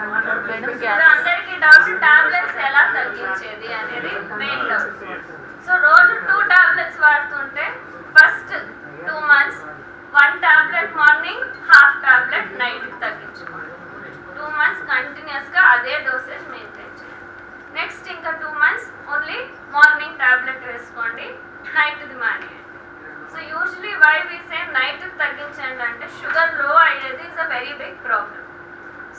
Madam ఇప్పుడు doubt tablets ఎలా తగ్గించేది అనేది మెయిన్ డౌట్. సో రోజు టూ టాబ్లెట్స్ వాడుతుంటే first two months one tablet morning half tablet night తగ్గించుకోండి టూ మంత్స్ కంటిన్యూస్గా అదే డోసేజ్ మెయింటైన్ చేయండి నెక్స్ట్ ఇంకా two months only morning tablet వేసుకోండి నైట్ది మానేయండి. So usually why we say night తగ్గించండి అంటే షుగర్లో అయ్యేది is a very big problem.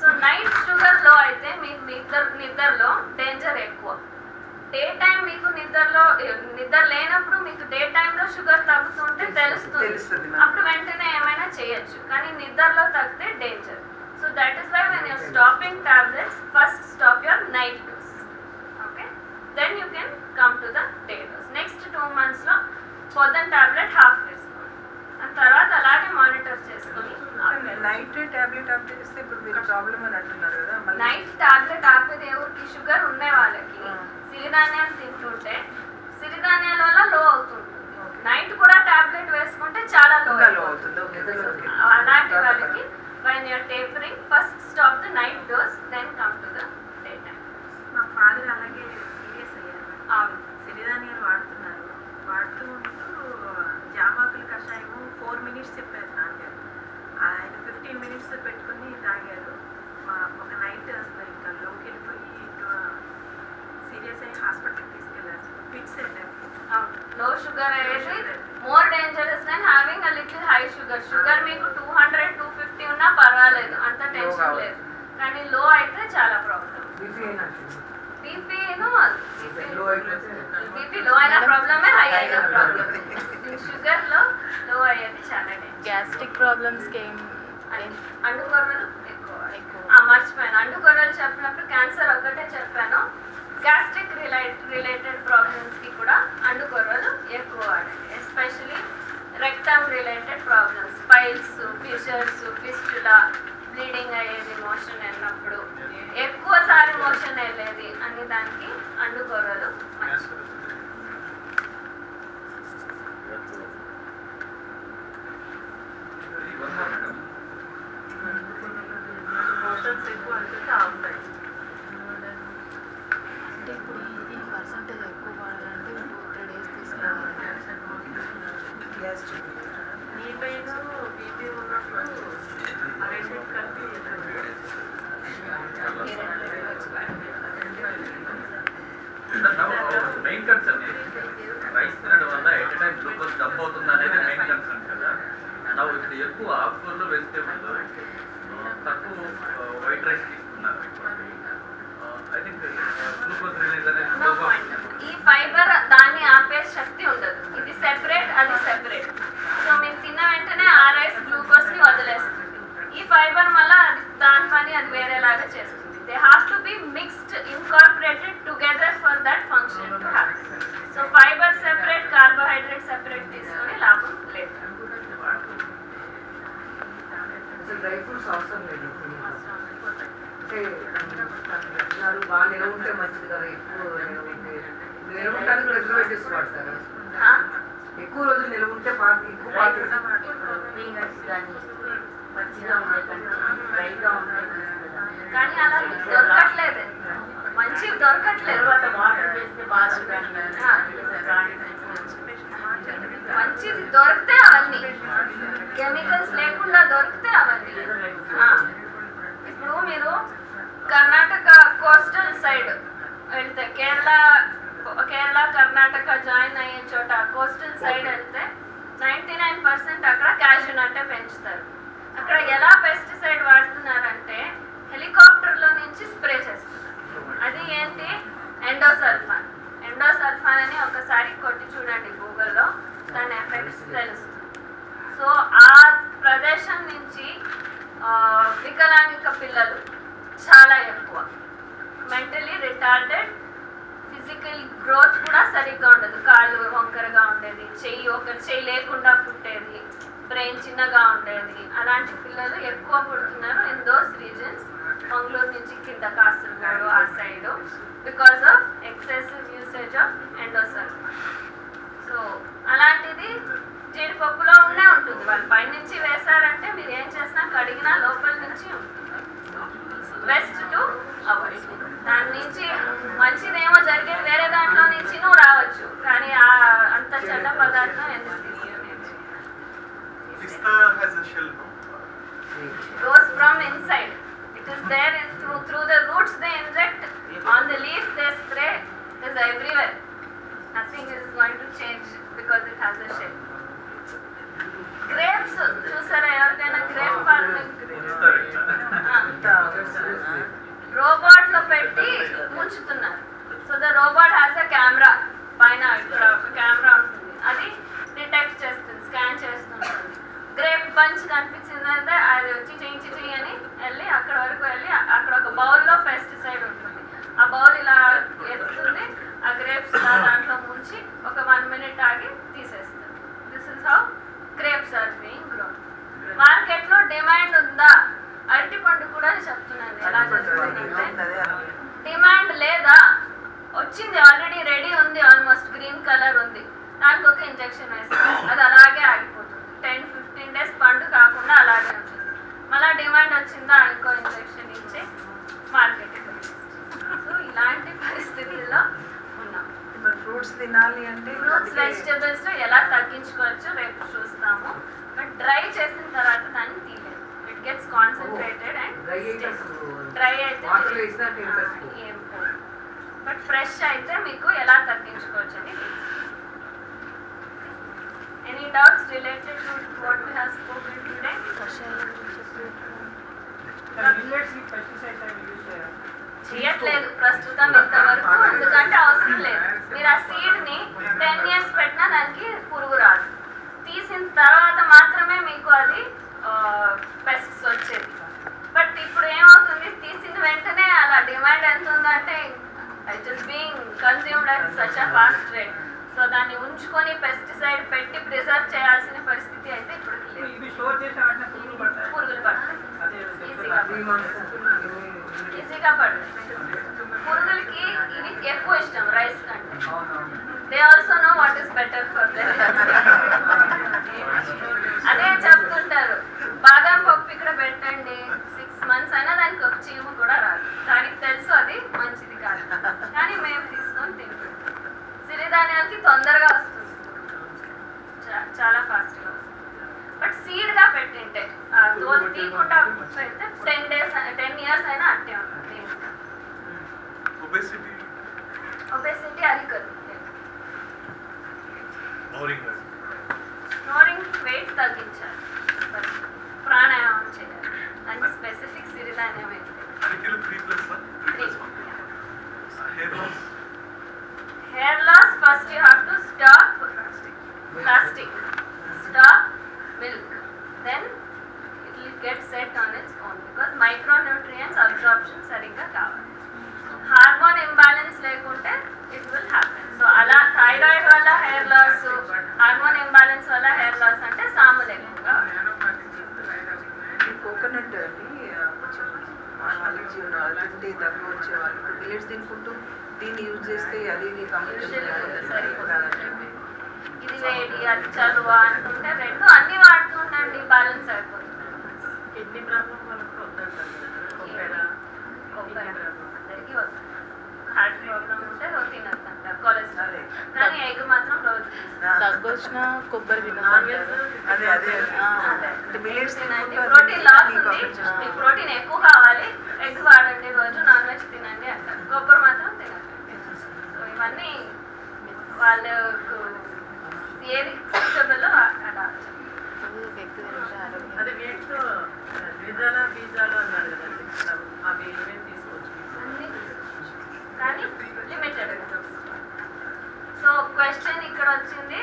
So night షుగర్లో అయితే మీకు నిద్ర నిద్రలో డేంజర్ ఎక్కువ. డే టైం మీకు నిద్రలో నిద్ర లేనప్పుడు మీకు డే టైంలో షుగర్ తగ్గుతుంటే తెలుస్తుంది. అప్పుడు వెంటనే ఏమైనా చేయొచ్చు. కానీ నిద్రలో తగ్గితే danger so that is why when your stopping tablets first stop your night dose okay then you can come to the day dose next two మంత్స్లో పొద్దున టాబ్లెట్ హాఫ్ వేసుకోండి ఆ తర్వాత అలాగే మానిటర్ చేసుకొని నైట్ టాబ్లెట్ ప్రాబ్లం అని అంటున్నారు కదా నైట్ టాబ్లెట్ ఆపేది ఎవరికి షుగర్ ఉండే వాళ్ళకి. సిరిధాన్యాలు తింటుంటే సిరిధాన్యాల వల్ల లో అవుతుంటుంది నైట్ కూడా టాబ్లెట్ వేసుకుంటే చాలా లో అవుతుంది. అలాంటి వాళ్ళకి when you're tapering first stop the night dose then come to the daytime మా ఫాదర్ అలాగే సీరియస్ అయ్యారు అవును సిరిధాన్యాలు వాడుతున్నారు వాడుతూ ఉంటూ జామాకుల కషాయము ఫోర్ మినిట్స్ చెప్పారు నాన్నగారు ఆయన ఫిఫ్టీన్ మినిట్స్ పెట్టుకుని తాగారు మా- ఒక నైట్ అసలు ఇంకా లోకి వెళ్ళిపోయి సీరియస్ అయ్యి హాస్పిటల్కి తీసుకెళ్ళారు ఫిక్స్ అయ్యారు అవును లో షుగర్ అయ్యేది more dangerous then having a little high sugar sugar మీకు టూ హండ్రెడ్ టూ ఫిఫ్టీ ఉన్నా పర్వాలేదు అంత టెన్షన్ కావాలి. లేదు కానీ లో అయితే చాలా ప్రాబ్లం బీపీ బీపీను లో అయిపోతే బీపీ లో అయిన ప్రాబ్లమే హై అయిన షుగర్లో లో అయ్యేది చాలా గ్యాస్ట్రిక్ ప్రాబ్లమ్స్కి ఏం ఏం అండుకొర్రలు ఎక్కువ. మర్చిపోయాను. అండుకొర్రలు చెప్పినప్పుడు క్యాన్సర్ ఒకటే చెప్పాను. గ్యాస్ట్రిక్ రిలేట్ రిలేటెడ్ ప్రాబ్లమ్స్కి కూడా అండుకొర్రలు ఎక్కువ వాడండి especially rectum related problems piles fissures fistula bleeding అయ్యేది మోషన్ వెళ్ళినప్పుడు. ఎక్కువ సారి మోషన్ వెళ్ళేది అనే దానికి మంచిది మోషన్స్ ఎక్కువ ఆగుతాయి అంటే ఇప్పుడు ఈ- ఈ పర్సంటేజ్ ఎక్కువ వాడాలంటే టూ త్రీ డేస్ తీసుకోవాలి మెయిన్ కన్సర్న్ రైస్ తినడం వల్ల ఎట్ టైం గ్లూకోజ్ డబ్బు అవుతుంది అనేది మెయిన్ కన్సర్న్ కదా ఇక్కడ ఎక్కువ ఆకుకూరలు వెజిటేబుల్ తక్కువ వైట్ రైస్ తీసుకున్నారు ఐ థింక్ గ్లూకోజ్ రిలీజ్ అనేది No slow గా point. ఈ ఫైబర్ దాన్ని ఆపే శక్తి ఉండదు ఇది సెపరేట్ అది సెపరేట్ సో మీరు తిన్న వెంటనే ఆ రైస్ గ్లూకోజ్ని వదిలేస్తుంది ఈ ఫైబర్ మళ్ళీ అది దాని పని అది వేరేలాగా చేస్తుంది they have to be mixed incorporated together for that function to happy so fibre separate carbohydrate separate తీసుకొని లాభం లేదు అసలు డ్రై ఫ్రూట్స్ అవసరం లేదు అంటున్నారు బాగా నిలవ ఉంటే మంచిది కదా ఎక్కువ నిలవ ఉంటే నిలవ ఉండడానికి? ఎక్కువ రోజులు నిలవ ఉంటే పాత ఎక్కువ పాత కానీ అలా దొరకట్లేదు మంచివి దొరకట్లేదు మంచిది దొరికితే అవన్నీ కెమికల్స్ లేకుండా దొరికితే అవన్నీ. ఇప్పుడు మీరు కర్ణాటక కోస్టల్ సైడ్ వెళ్తే కేరళ కేరళ కర్ణాటక జాయిన్ అయ్యే చోట కోస్టల్ సైడ్ వెళ్తే నైంటీ నైన్ పర్సెంట్ అక్కడ క్యాషూ నట్టే పెంచుతారు. అక్కడ ఎలా పెస్టిసైడ్ వాడుతున్నారంటే హెలికాప్టర్లో నుంచి స్ప్రే చేస్తున్నారు. అది ఏంటి? ఎండోసల్ఫాన్. ఎండోసల్ఫాన్ అని ఒకసారి కొట్టి చూడండి గూగుల్లో దాని ఎఫెక్ట్స్ తెలుస్తుంది సో ఆ ప్రదేశం నుంచి ఆ, వికలాంగిక పిల్లలు చాలా ఎక్కువ మెంటలీ రిటార్డెడ్ ఫిజికల్ గ్రోత్ కూడా సరిగ్గా ఉండదు కాళ్ళు వంకరగా ఉండేది చెయ్యి ఒక చెయ్యి లేకుండా పుట్టేది. బ్రెయిన్ చిన్నగా ఉండేది. అలాంటి పిల్లలు ఎక్కువ పుడుతున్నారు ఇన్ దోస్ రీజన్స్ మంగళూరు నుంచి కింద కాసరగోడు ఆ side because of excessive usage of endosulfan so అలాంటిది జీడిపప్పులో ఉండే ఉంటుంది వాళ్ళు పైనుంచి వేశారంటే మీరు ఏం చేసినా కడిగినా లోపల నుంచి ఉంటుంది వెస్ట్ టు పెట్టి ముంచుతున్నారు so the robot has a camera పైన ఇక్కడ ఒక కెమెరా ఉంటుంది అది డిటెక్ట్ చేస్తుంది స్కాన్ చేస్తుంటుంది బంచ్ కనిపించిందంటే అది వచ్చి చేయించి చేయని వెళ్ళి అక్కడ వరకు వెళ్ళి అక్కడ ఒక బౌల్లో పెస్టిసైడ్ ఉంటుంది. ఆ బౌల్ ఇలా ఎత్తుతుంది ఆ గ్రేప్స్ దాంట్లో ముంచి ఒక వన్ మినిట్ ఆగి తీసేస్తుంది. This is how grapes are being grown మార్కెట్లో డిమాండ్ ఉందా? అరటి పండు కూడా చెప్తున్నాను ఎలా జరుగుతుందంటే డిమాండ్ లేదా? వచ్చింది ఆల్రెడీ రెడీ ఉంది ఆల్మోస్ట్ గ్రీన్ కలర్ ఉంది. దానికి ఒక ఇంజెక్షన్ వేస్తాం అది అలాగే ఆగిపోతుంది. టెన్ ఫిఫ్టీన్ డేస్ పండు కాకుండా అలాగే ఉంటుంది మళ్ళీ డిమాండ్ వచ్చిందా ఇంకో ఇంజెక్షన్ ఇచ్చి మార్కెట్కి సో ఇలాంటి పరిస్థితుల్లో ఉన్నాం. ఫ్రూట్స్ తినాలి అంటే ఫ్రూట్స్ వెజిటేబుల్స్ ఎలా తగ్గించుకోవచ్చు రేపు చూస్తాము. బట్ డ్రై చేసిన తర్వాత దాన్ని తీయలేదు. It gets concentrated and dry అయితే ఏం బట్ ఫ్రెష్ అయితే మీకు ఎలా తగ్గించుకోవచ్చు అని any doubts related to what we have spoken today? చేయట్లేదు ప్రస్తుతం ఇంతవరకు ఎందుకంటే అవసరం లేదు. మీరు ఆ సీడ్ని టెన్ ఇయర్స్ పెట్టినా దానికి పురుగు రాదు. తీసిన తర్వాత మాత్రమే మీకు అది పెస్ట్స్ వచ్చేది. బట్ ఇప్పుడు ఏమవుతుంది? తీసిన వెంటనే అలా డిమాండ్ ఎంత ఉందంటే it is being consumed at such a fast rate so దాన్ని ఉంచుకొని పెస్టిసైడ్ పెట్టి ప్రిజర్వ్ చేయాల్సిన పరిస్థితి అయితే ఇప్పుడు ఇది పురుగులు ఈజీగా పడతాయి. పురుగులకి ఇవి ఎక్కువ ఇష్టం రైస్ కంటే. They also know what is better for అదే బోరింగ్ స్నోరింగ్ వెయిట్ తగ్గించాలి ప్రాణాయామం చేయాలి దానికి స్పెసిఫిక్ సిరిధాన్యం అయితే అరకిలో three plus three plus one hair loss hair loss first you have to stop plastic stop milk then it will get set on its own because micronutrients absorption సరిగ్గా సరిపోతుంది ఇది వేడి అది చలువ అనుకుంటే రెండు అన్ని వాడుతూ ఉండండి బ్యాలెన్స్ అయిపోతుంది. కిడ్నీ ప్రాబ్లం వాళ్ళకి అందరికీ వస్తుంది హార్ట్ ప్రాబ్లం ఉంటే రోజు తినద్దు అంటారు కొలెస్ట్రాల్ కానీ ఎగ్ మాత్రం రోజు. దగ్గు వచ్చినా కొబ్బరి తినండి ప్రోటీన్ లాస్ ఉంది. మీకు ప్రోటీన్ ఎక్కువ కావాలి. ఎగ్ వాడండి రోజు నాన్ వెజ్ తినండి అంటారు కొబ్బరి మాత్రం తినండి సో ఇవన్నీ వాళ్ళకు ఏది సూటబుల్ అలా ఎక్కువ తింటే ఆరోగ్యం అదే వీటితో ద్విజాల బీజాలు అన్నారు కదండి అవి ఏమేమి తీసుకోవచ్చు అన్ని కానీ లిమిటెడ్ సో క్వశ్చన్ ఇక్కడ వచ్చింది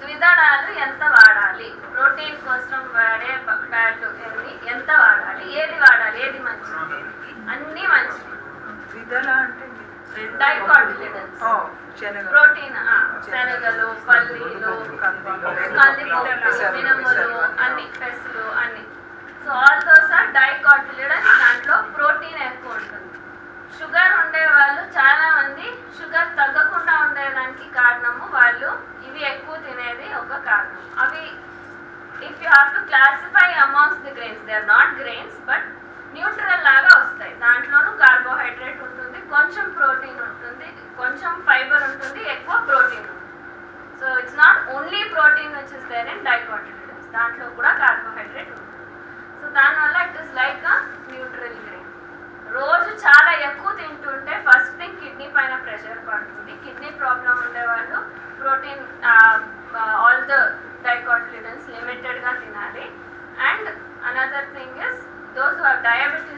ద్విదళాలు ఎంత వాడాలి ప్రోటీన్ కోసం వాడే బ్యాట్లు ఎన్ని ఎంత వాడాలి ఏది వాడాలి ఏది మంచిది అన్నీ మంచిది ద్విదళ అంటే డైకాటిలిడన్స్ ఓ శనగ ప్రోటీన్ శనగలు పల్లీలు కందిపప్పు మినములు అన్ని పెసలు అన్ని. So all those are dicotyledons దాంట్లో ప్రోటీన్ ఎక్కువ ఉంటుంది. షుగర్ ఉండే వాళ్ళు చాలా మంది షుగర్ తగ్గకుండా ఉండేదానికి కారణము వాళ్ళు ఇవి ఎక్కువ తినేది ఒక కారణం. అవి if you have to classify amongst the grains they are not grains but which is there in దాంట్లో కూడా కార్బోహైడ్రేట్ ఉంటుంది సో దానివల్ల it is like neutral green రోజు చాలా ఎక్కువ తింటుంటే ఫస్ట్ థింగ్ కిడ్నీ పైన ప్రెషర్ పడుతుంది. కిడ్నీ ప్రాబ్లం ఉండేవాళ్ళు ప్రోటీన్ ఆల్ ద డైకాట్లిడన్స్ లిమిటెడ్గా తినాలి. And another thing is those diabetes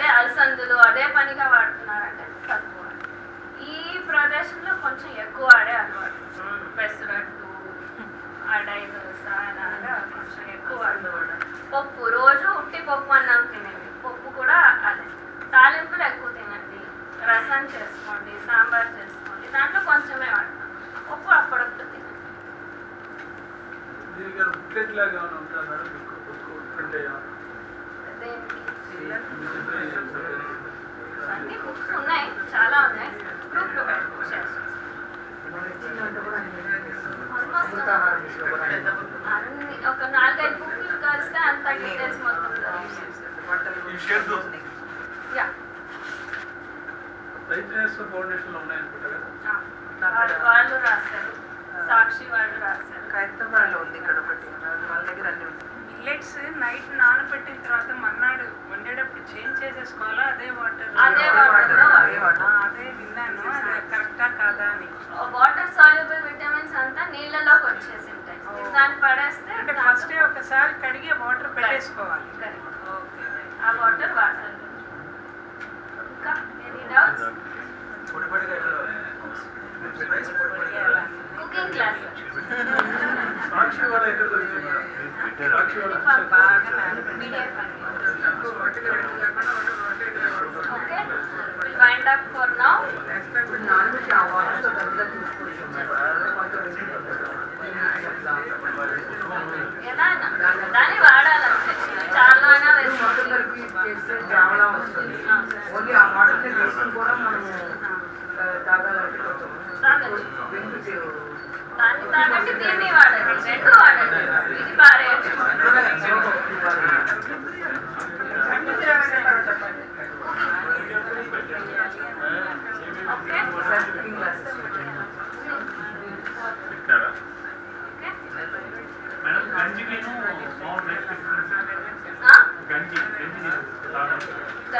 అదే అలసందులు అదే పనిగా వాడుతున్నారంటే తక్కువ. ఈ ప్రదేశంలో కొంచెం ఎక్కువ వాడే అలవాటు. పెసరట్టు అడై దోశ అలాగా కొంచెం ఎక్కువ పప్పు రోజు ఉట్టి పప్పు అన్నం తినేది. పప్పు కూడా అదే. తాలింపులు ఎక్కువ తినండి. రసం చేసుకోండి సాంబార్ చేసుకోండి. దాంట్లో కొంచెమే వాడతాం. పప్పు అప్పుడప్పుడు తినండి. దీనికి ఏమైనా బుక్లెట్ లాగా ఏమైనా ఉందా మేడం మీకు బుక్ ప్రింట్ అయ్యామా దేనికి అన్ని బుక్స్ ఉన్నాయి చాలా ఉన్నాయి గ్రూప్ లో పెట్టుకో షేర్ చేస్తాం. మనం ఇచ్చిన దాంట్లో కూడా అన్ని Almost అమృతాహారం ఇచ్చిన కూడా అన్ని. అన్ని ఒక నాలుగైదు బుక్లు కలిస్తే అంత డీటెయిల్స్ మొత్తం వంటలు ఈ షేర్ దోస్ యా రైతు నేస్తం ఫౌండేషన్లో ఉన్నాయనుకుంటా కదా వాళ్ళు వాళ్ళు ఓన్లీ ఆ వాటర్ని తీసుకుని కూడా మనం ఆ, తాగాలంటే కొంచెం తాగొచ్చు. బెనిఫిట్ దాన్ని తాగండి దీన్ని వాడండి రెండు వాడండి ఇది పారేయచ్చు ఓకే పెట్టారా ఓకే మేడం గంజికిను small